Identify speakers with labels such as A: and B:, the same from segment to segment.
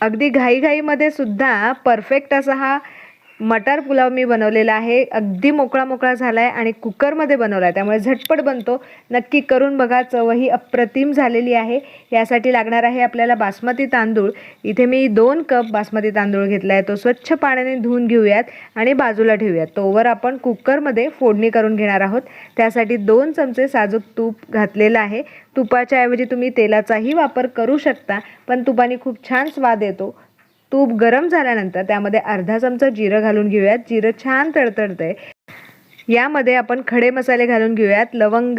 A: अगदी घाईघाईमध्ये सुद्धा परफेक्ट असा हा मटार पुलाव मी बनवलेला आहे. अगदी मोकळा मोकळा झाला आहे आणि कुकरमध्ये बनवला आहे त्यामुळे झटपट बनतो. नक्की करून बघा. चवही अप्रतिम झालेली आहे. यासाठी लागणार आहे आपल्याला बासमती तांदूळ. इथे मी दोन कप बासमती तांदूळ घेतला आहे तो स्वच्छ पाण्याने धुवून घेऊयात आणि बाजूला ठेवूयात. तोवर आपण कुकरमध्ये फोडणी करून घेणार आहोत. त्यासाठी दोन चमचे साजूक तूप घातलेलं आहे. तुपाच्या ऐवजी तुम्ही तेलाचाही वापर करू शकता पण तुपाने खूप छान स्वाद येतो. तूप गरम झाल्यानंतर त्यामध्ये अर्धा चमचा जिरं घालून घेऊयात. जिरं छान तडतडतंय. यामध्ये आपण खडे मसाले घालून घेऊयात. लवंग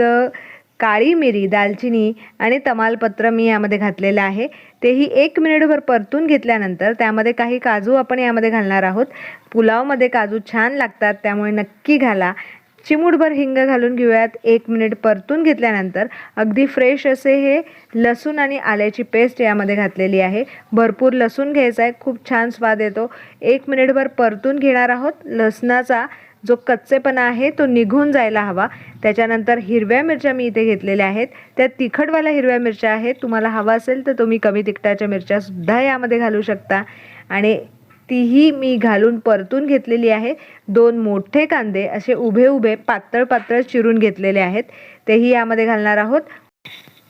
A: काळी मिरी दालचिनी आणि तमालपत्र मी यामध्ये घातलेलं आहे. तेही एक मिनिटभर परतून घेतल्यानंतर त्यामध्ये काही काजू आपण यामध्ये घालणार आहोत. पुलावमध्ये काजू छान लागतात त्यामुळे नक्की घाला. चिमूटभर हिंग घालून घेऊयात. एक मिनिट परतून घेतल्यानंतर अगदी फ्रेश असे हे लसूण आणि आल्याची पेस्ट यामध्ये घातलेली आहे. भरपूर लसूण घ्यायचा आहे. खूप छान स्वाद येतो. एक मिनिटभर परतून घेणार आहोत. लसणाचा जो कच्चेपणा आहे तो निघून जायला हवा. त्याच्यानंतर हिरव्या मिरच्या मी इथे घेतलेल्या आहेत. त्या तिखटवाल्या हिरव्या मिरच्या आहेत. तुम्हाला हवा असेल तर तुम्ही कमी तिखटाच्या मिरच्यासुद्धा यामध्ये घालू शकता. आणि तीही मी घालून परतून घेतलेली आहे. दोन मोठे कांदे असे उभे उभे पातळ पातळ चिरून घेतलेले आहेत. तेही यामध्ये घालणार आहोत.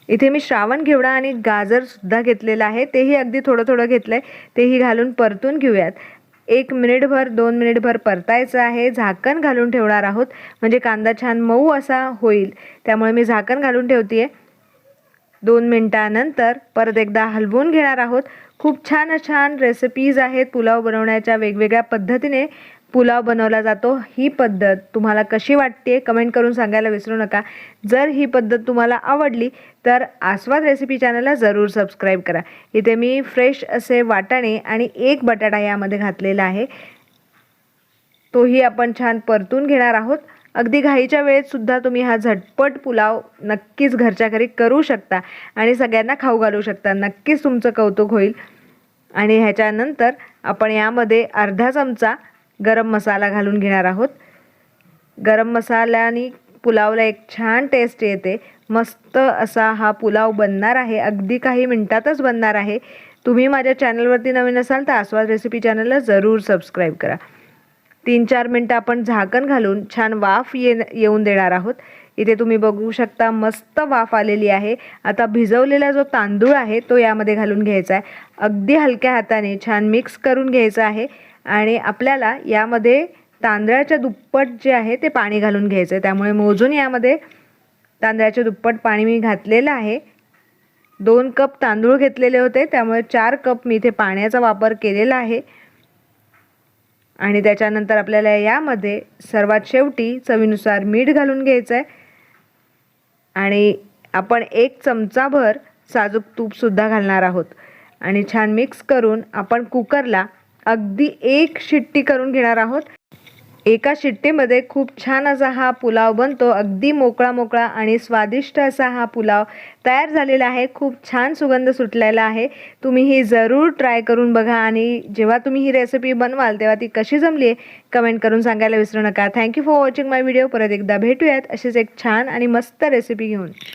A: इथे मी श्रावण घेवडा आणि गाजरसुद्धा घेतलेलं आहे. तेही अगदी थोडं थोडं घेतलं आहे तेही घालून परतून घेऊयात. एक मिनिटभर दोन मिनिटभर परतायचं आहे. झाकण घालून ठेवणार आहोत. म्हणजे कांदा छान मऊ असा होईल. त्यामुळे मी झाकण घालून ठेवते आहे दोन मिनटानंतर परत एकदा हलवून घेणार आहोत. खूप छान छान रेसिपीज आहेत पुलाव बनवण्याच्या वेगवेगळ्या पद्धतीने. पुलाव बनवला जातो. ही पद्धत तुम्हाला कशी वाटते कमेंट करून सांगायला विसरू नका. जर ही पद्धत तुम्हाला आवडली तर आस्वाद रेसिपी चॅनलला जरूर सबस्क्राईब करा. इथे मी फ्रेश असे वाटाणे आणि एक बटाटा यामध्ये घातलेला आहे. तोही आपण छान परतून घेणार आहोत. अगदी घाईच्या वेळेत सुद्धा तुम्ही हा झटपट पुलाव नक्कीच घरच्या घरी करू शकता आणि सगळ्यांना खाऊ घालू शकता. नक्कीच तुमचं कौतुक होईल. आणि ह्याच्यानंतर आपण यामध्ये अर्धा चमचा गरम मसाला घालून घेणार आहोत. गरम मसाल्याने पुलावला एक छान टेस्ट येते. मस्त असा हा पुलाव बनणार आहे. अगदी काही मिनटातच बनणार आहे. तुम्ही माझ्या चॅनलवरती नवीन असाल तर आस्वाद रेसिपी चॅनलला जरूर सबस्क्राईब करा. तीन चार मिनटं आपण झाकण घालून छान वाफ ये येऊन देणार आहोत. इथे तुम्ही बघू शकता मस्त वाफ आलेली आहे. आता भिजवलेला जो तांदूळ आहे तो यामध्ये घालून घ्यायचा आहे. अगदी हलक्या हाताने छान मिक्स करून घ्यायचं आहे आणि आपल्याला यामध्ये तांदळाच्या दुप्पट जे आहे ते पाणी घालून घ्यायचं आहे त्यामुळे मोजून यामध्ये तांदळाचे दुप्पट पाणी मी घातलेलं आहे. दोन कप तांदूळ घेतलेले होते त्यामुळे चार कप मी इथे पाण्याचा वापर केलेला आहे. आणि त्याच्यानंतर आपल्याला यामध्ये सर्वात शेवटी चवीनुसार मीठ घालून घ्यायचं आहे आणि आपण एक चमचाभर साजूक तूपसुद्धा घालणार आहोत. आणि छान मिक्स करून आपण कुकरला अगदी एक शिट्टी करून घेणार आहोत. एका शिट्टीमध्ये खूप छान असा हा पुलाव बनतो. अगदी मोकळा मोकळा आणि स्वादिष्ट असा हा पुलाव तयार झालेला आहे. खूप छान सुगंध सुटलेला आहे. तुम्ही ही जरूर ट्राय करून बघा आणि जेव्हा तुम्ही ही रेसिपी बनवाल तेव्हा ती कशी जमली आहे कमेंट करून सांगायला विसरू नका. Thank you for watching my video परत एकदा भेटूयात. अशीच एक छान आणि मस्त रेसिपी घेऊन.